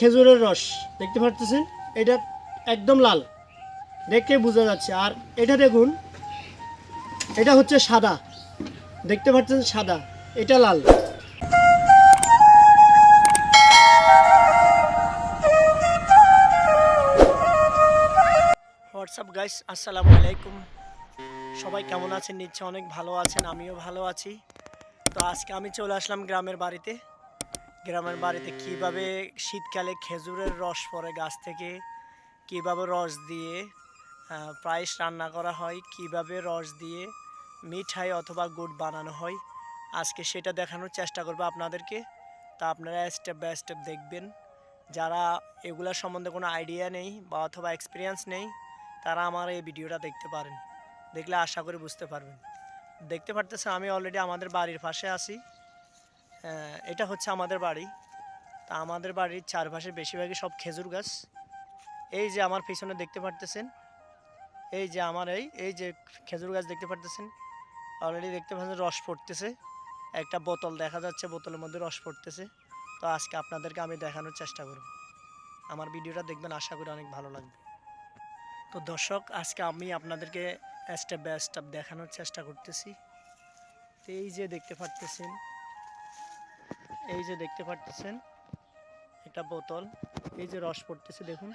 খেজুরের রস, দেখতে পাচ্ছেন এটা একদম লাল। দেখে বোঝা যাচ্ছে। আর এটা দেখুন, এটা হচ্ছে সাদা। দেখতে পাচ্ছেন সাদা, এটা লাল। হোয়াটসঅ্যাপ গাইস আসসালামু আলাইকুম সবাই কেমন আছেন? নিশ্চয় অনেক ভালো আছেন, আমিও ভালো আছি। তো আজকে আমি চলে আসলাম গ্রামের বাড়িতে। গ্রামের বাড়িতে কীভাবে শীতকালে খেজুরের রস পড়ে গাছ থেকে, কীভাবে রস দিয়ে পায়েস রান্না করা হয়, কীভাবে রস দিয়ে মিঠাই অথবা গুড় বানানো হয়, আজকে সেটা দেখানোর চেষ্টা করব আপনাদেরকে। তা আপনারা স্টেপ বাই স্টেপ দেখবেন। যারা এগুলোর সম্বন্ধে কোনো আইডিয়া নেই বা অথবা এক্সপিরিয়েন্স নেই, তারা আমার এই ভিডিওটা দেখতে পারেন। দেখলে আশা করি বুঝতে পারবেন। দেখতে পারতেছেন, আমি অলরেডি আমাদের বাড়ির পাশে আছি। এটা হচ্ছে আমাদের বাড়ি। তা আমাদের বাড়ির চারপাশে বেশিরভাগই সব খেজুর গাছ। এই যে আমার পিছনে দেখতে পারতেছেন, এই যে আমার এই এই যে খেজুর গাছ দেখতে পারতেছেন অলরেডি দেখতে পাচ্ছেন রস পড়তেছে। একটা বোতল দেখা যাচ্ছে, বোতলের মধ্যে রস পড়তেছে। তো আজকে আপনাদেরকে আমি দেখানোর চেষ্টা করব। আমার ভিডিওটা দেখবেন, আশা করি অনেক ভালো লাগবে। তো দর্শক, আজকে আমি আপনাদেরকে স্টেপ বাই স্টেপ দেখানোর চেষ্টা করতেছি। তো এই যে দেখতে পারতেছেন এই যে দেখতে পারতেছেন একটা বোতল। এই যে রস পড়তেছে, দেখুন।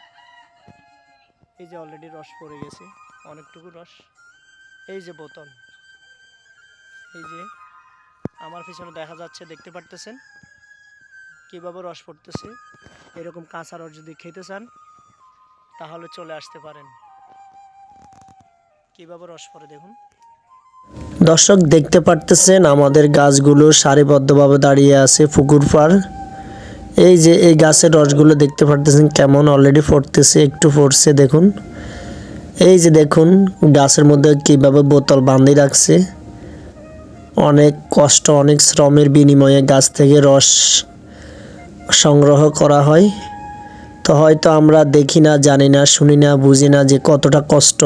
এই যে অলরেডি রস পড়ে গেছে, অনেকটুকু রস। এই যে বোতল। এই যে আমার পিছনে দেখা যাচ্ছে, দেখতে পারতেছেন? কীভাবে রস পড়তেছে? এরকম কাঁচা রস যদি খেতে চান, তাহলে চলে আসতে পারেন। কীভাবে রস পড়ে, দেখুন। দর্শক দেখতে পারতেছেন আমাদের গাছগুলো সারিবদ্ধভাবে দাঁড়িয়ে আছে পুকুর পাড়। এই যে এই গাছের রসগুলো দেখতে পারতেছেন কেমন অলরেডি পড়তেছে, একটু পড়ছে দেখুন। এই যে দেখুন, গাছের মধ্যে কীভাবে বোতল বান্ধি রাখছে। অনেক কষ্ট, অনেক শ্রমের বিনিময়ে গাছ থেকে রস সংগ্রহ করা হয়। তো হয়তো আমরা দেখি না, জানি না, শুনি না, বুঝি না যে কতটা কষ্ট।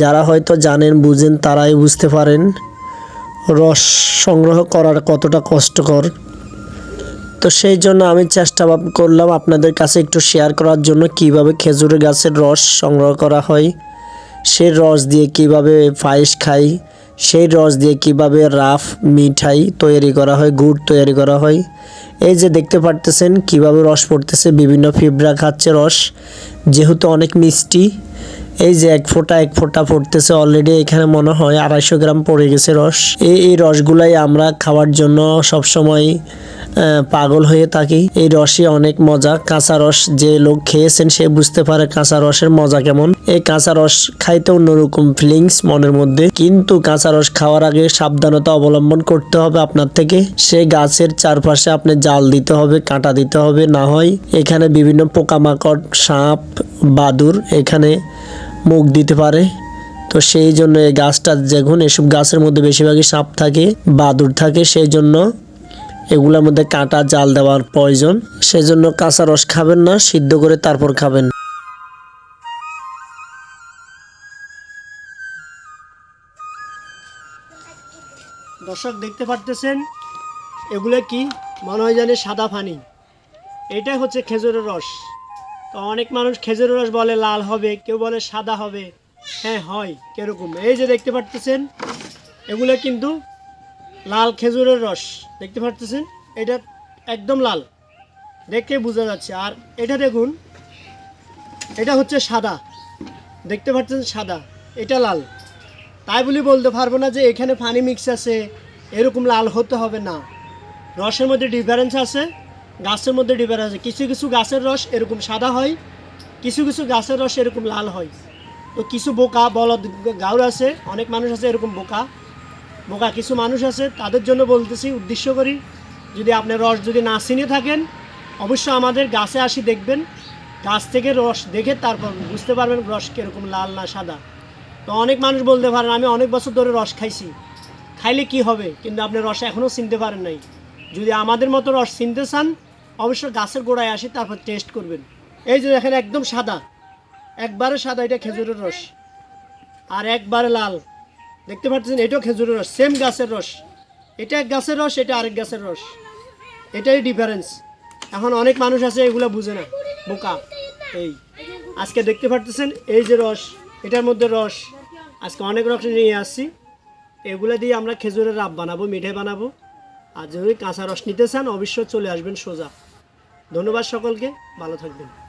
যারা হয়তো জানেন, বুঝেন, তারাই বুঝতে পারেন। রস সংগ্রহ করার কতটা কষ্টকর। তো সেই জন্য আমি চেষ্টা করলাম আপনাদের কাছে একটু শেয়ার করার জন্য কীভাবে খেজুরের গাছের রস সংগ্রহ করা হয়, সেই রস দিয়ে কীভাবে পায়েস খাই, সেই রস দিয়ে কীভাবে রাফ মিঠাই তৈরি করা হয়, গুড় তৈরি করা হয়। এই যে দেখতে পারতেছেন কীভাবে রস পড়তেছে, বিভিন্ন ফিবরা খাচ্ছে রস। যেহেতু অনেক মিষ্টি এই যে এক ফোঁটা এক ফোঁটা পড়তেছে অলরেডি এখানে মনে হয় আড়াইশো গ্রাম পড়ে গেছে রস। এই এই রসগুলাই আমরা খাওয়ার জন্য সবসময় পাগল হয়ে থাকি। এই রসে অনেক মজা। কাঁচা রস যে লোক খেয়েছেন সে বুঝতে পারে কাঁচা রসের মজা কেমন। এই কাঁচা রস খাইতে অন্যরকম ফিলিংস মনের মধ্যে। কিন্তু কাঁচা রস খাওয়ার আগে সাবধানতা অবলম্বন করতে হবে আপনার থেকে। সে গাছের চারপাশে আপনি জাল দিতে হবে, কাঁটা দিতে হবে। না হয় এখানে বিভিন্ন পোকামাকড়, সাপ, বাদুর এখানে মুখ দিতে পারে। তো সেই জন্য এই গাছটা দেখুন, এসব গাছের মধ্যে বেশিরভাগই সাপ থাকে, বাদুর থাকে। সেই জন্য এগুলোর মধ্যে কাঁটা জাল দেওয়ার প্রয়োজন। সেজন্য কাঁচা রস খাবেন না, সিদ্ধ করে তারপর খাবেন। দর্শক, দেখতে পারতেছেন, এগুলো কি? মনে হয় জানি সাদা পানি এটাই হচ্ছে খেজুরের রস। তো অনেক মানুষ খেজুরের রস বলে লাল হবে, কেউ বলে সাদা হবে। হ্যাঁ হয়, কীরকম। এই যে দেখতে পারতেছেন, এগুলো কিন্তু লাল খেজুরের রস। দেখতে পারতেছেন? এটা একদম লাল। দেখে বোঝা যাচ্ছে। আর এটা দেখুন, এটা হচ্ছে সাদা। দেখতে পাচ্ছেন সাদা। এটা লাল। তাই বলি বলতে পারব না যে এখানে পানি মিক্স আছে, এরকম লাল হতে হবে না। রসের মধ্যে ডিফারেন্স আছে। গাছের মধ্যে ডিফারেন্স আছে কিছু কিছু গাছের রস এরকম সাদা হয়, কিছু কিছু গাছের রস এরকম লাল হয়। তো কিছু বোকা, বলদ, গাউর আছে, অনেক মানুষ আছে এরকম বোকা। বোকা কিছু মানুষ আছে, তাদের জন্য বলতেছি, উদ্দেশ্য করি, যদি আপনি রস যদি না চিনে থাকেন অবশ্য আমাদের গাছে আসি দেখবেন, গাছ থেকে রস দেখে তারপর বুঝতে পারবেন রস কীরকম লাল না সাদা। তো অনেক মানুষ বলতে পারেন, আমি অনেক বছর ধরে রস খাইছি। খাইলে কি হবে? কিন্তু আপনি রস এখনও চিনতে পারেন নাই। যদি আমাদের মতো রস চিনতে চান অবশ্যই গাছের গোড়ায় আসি, তারপর টেস্ট করবেন। এই যে দেখেন একদম সাদা। একবারে সাদা, এটা খেজুরের রস। আর একবারে লাল। দেখতে পাচ্ছেন, এটাও খেজুরের রস সেম গাছের রস। এটা এক গাছের রস, এটা আরেক গাছের রস। এটাই ডিফারেন্স এখন অনেক মানুষ আছে, এগুলো বুঝে না। বোকা। এই। আজকে দেখতে পারতেছেন, এই যে রস, এটার মধ্যে রস। আজকে অনেক রস নিয়ে আসছি। এগুলো দিয়ে আমরা খেজুরের রাব বানাবো মিঠাই বানাবো। আর যদি কাঁচা রস নিতে চান, অবশ্যই চলে আসবেন সোজা। ধন্যবাদ সকলকে ভালো থাকবেন।